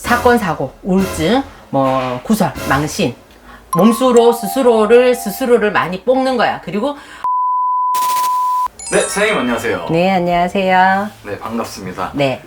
사건 사고, 우울증, 뭐 구설, 망신, 몸수로 스스로를 스스로를 많이 뽑는 거야. 그리고 네, 선생님 안녕하세요. 네 안녕하세요. 네, 반갑습니다. 네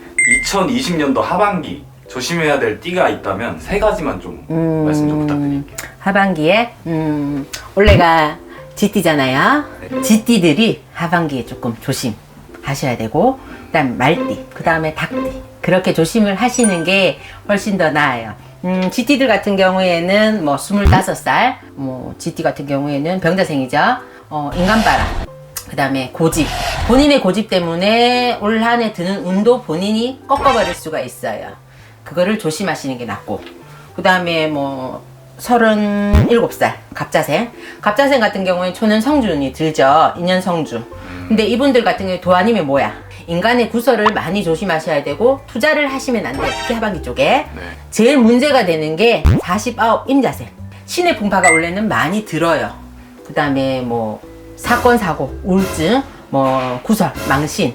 2020년도 하반기 조심해야 될 띠가 있다면 세 가지만 좀 음. 말씀 좀 부탁드릴게요. 하반기에 음 올해가 쥐띠잖아요. 쥐띠들이 하반기에 조금 조심하셔야 되고 그다음 말띠, 그다음에 닭띠 그렇게 조심을 하시는 게 훨씬 더 나아요. 음, 쥐띠들 같은 경우에는 뭐 25살, 뭐 쥐띠 같은 경우에는 병자생이죠. 어, 인간바람, 그 다음에 고집. 본인의 고집 때문에 올 한 해 드는 운도 본인이 꺾어버릴 수가 있어요. 그거를 조심하시는 게 낫고. 그 다음에 뭐, 37살, 갑자생. 갑자생 같은 경우에 초는 성준이 들죠. 인연 성주. 근데 이분들 같은 경우에 도안이면 뭐야? 인간의 구설을 많이 조심하셔야 되고, 투자를 하시면 안 돼요. 특히 하반기 쪽에. 네. 제일 문제가 되는 게 49 임자생. 신의 풍파가 원래는 많이 들어요. 그 다음에 뭐 사건 사고, 우울증, 뭐 구설, 망신,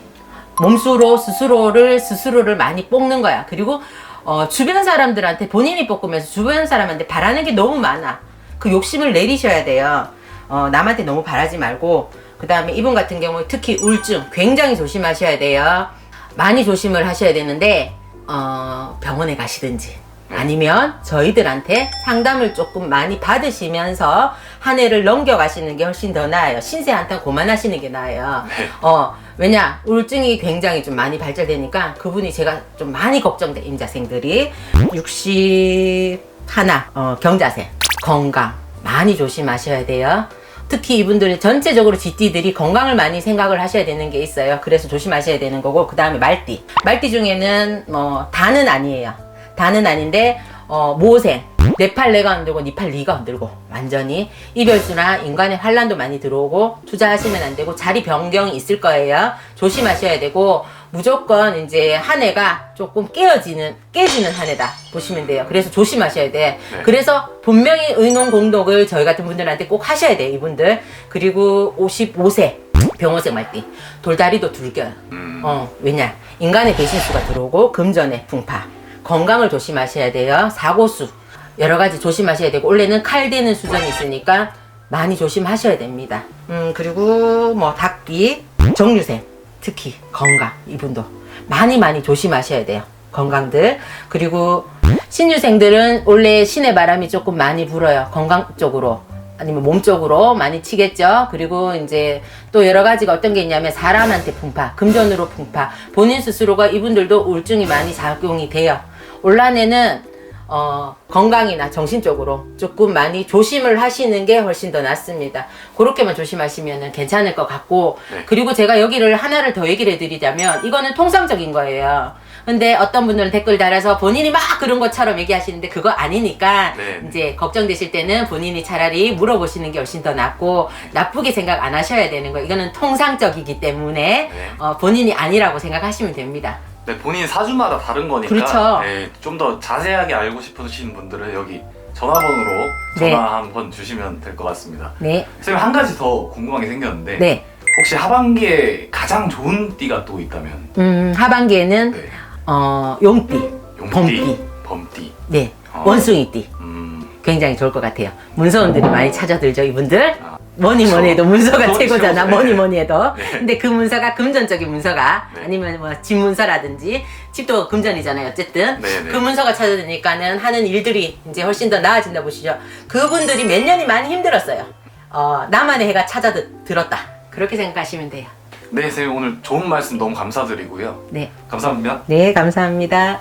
몸수로 스스로를 스스로를 많이 뽑는 거야. 그리고 어, 주변 사람들한테 본인이 뽑으면서 주변 사람한테 바라는 게 너무 많아. 그 욕심을 내리셔야 돼요. 어, 남한테 너무 바라지 말고 그 다음에 이분 같은 경우에 특히 우울증 굉장히 조심하셔야 돼요. 많이 조심을 하셔야 되는데 어, 병원에 가시든지 아니면 저희들한테 상담을 조금 많이 받으시면서 한 해를 넘겨가시는 게 훨씬 더 나아요. 신세 한탄 고만하시는 게 나아요. 네. 어, 왜냐, 우울증이 굉장히 좀 많이 발달되니까 그분이 제가 좀 많이 걱정돼, 임자생들이. 60 하나, 어, 경자생, 건강 많이 조심하셔야 돼요. 특히 이분들이 전체적으로 쥐띠들이 건강을 많이 생각을 하셔야 되는 게 있어요. 그래서 조심하셔야 되는 거고, 그 다음에 말띠. 말띠 중에는 뭐, 다는 아니에요. 다는 아닌데, 어, 모생. 내 팔 내가 흔들고 네팔 네가 흔들고 완전히 이별수나 인간의 환란도 많이 들어오고 투자하시면 안 되고 자리 변경이 있을 거예요. 조심하셔야 되고 무조건 이제 한 해가 조금 깨어지는 깨지는 한 해다 보시면 돼요. 그래서 조심하셔야 돼. 네. 그래서 분명히 의논 공독을 저희 같은 분들한테 꼭 하셔야 돼요. 이분들 그리고 55세 병호생 말띠 돌다리도 둘겨요. 음, 어, 왜냐? 인간의 배신수가 들어오고 금전의 풍파. 건강을 조심하셔야 돼요. 사고수. 여러 가지 조심하셔야 되고, 원래는 칼 되는 수준이 있으니까 많이 조심하셔야 됩니다. 음, 그리고 뭐, 닭띠, 정유생. 특히 건강. 이분도 많이 많이 조심하셔야 돼요. 건강들. 그리고 신유생들은 원래 신의 바람이 조금 많이 불어요. 건강 쪽으로. 아니면 몸 쪽으로 많이 치겠죠. 그리고 이제 또 여러 가지가 어떤 게 있냐면 사람한테 풍파, 금전으로 풍파, 본인 스스로가 이분들도 우울증이 많이 작용이 돼요. 올 한해는 어, 건강이나 정신적으로 조금 많이 조심을 하시는 게 훨씬 더 낫습니다. 그렇게만 조심하시면 괜찮을 것 같고, 네. 그리고 제가 여기를 하나를 더 얘기를 해드리자면, 이거는 통상적인 거예요. 근데 어떤 분들은 댓글 달아서 본인이 막 그런 것처럼 얘기하시는데 그거 아니니까 네. 이제 걱정되실 때는 본인이 차라리 물어보시는 게 훨씬 더 낫고 나쁘게 생각 안 하셔야 되는 거 이거는 통상적이기 때문에 네. 어, 본인이 아니라고 생각하시면 됩니다. 네, 본인 사주마다 다른 거니까 그렇죠. 네, 좀 더 자세하게 알고 싶으신 분들은 여기 전화번호로 네. 전화 한번 주시면 될 것 같습니다. 네, 선생님 한 가지 더 궁금한 게 생겼는데 네. 혹시 하반기에 가장 좋은 띠가 또 있다면 음, 하반기에는 네. 어, 용띠, 용띠, 범띠, 범띠. 네, 어. 원숭이띠 음, 굉장히 좋을 것 같아요. 문서원들이 많이 찾아들죠, 이분들. 아, 뭐니 뭐니 해도 문서가 그렇죠. 최고잖아. 네. 뭐니 뭐니 해도. 네. 근데 그 문서가 금전적인 문서가 네. 아니면 뭐 집 문서라든지 집도 금전이잖아요. 어쨌든 네, 네. 그 문서가 찾아드니까는 하는 일들이 이제 훨씬 더 나아진다 보시죠. 그분들이 몇 년이 많이 힘들었어요. 어, 나만의 해가 찾아 들었다. 그렇게 생각하시면 돼요. 네, 선생님 오늘 좋은 말씀 너무 감사드리고요. 네. 감사합니다. 네, 감사합니다.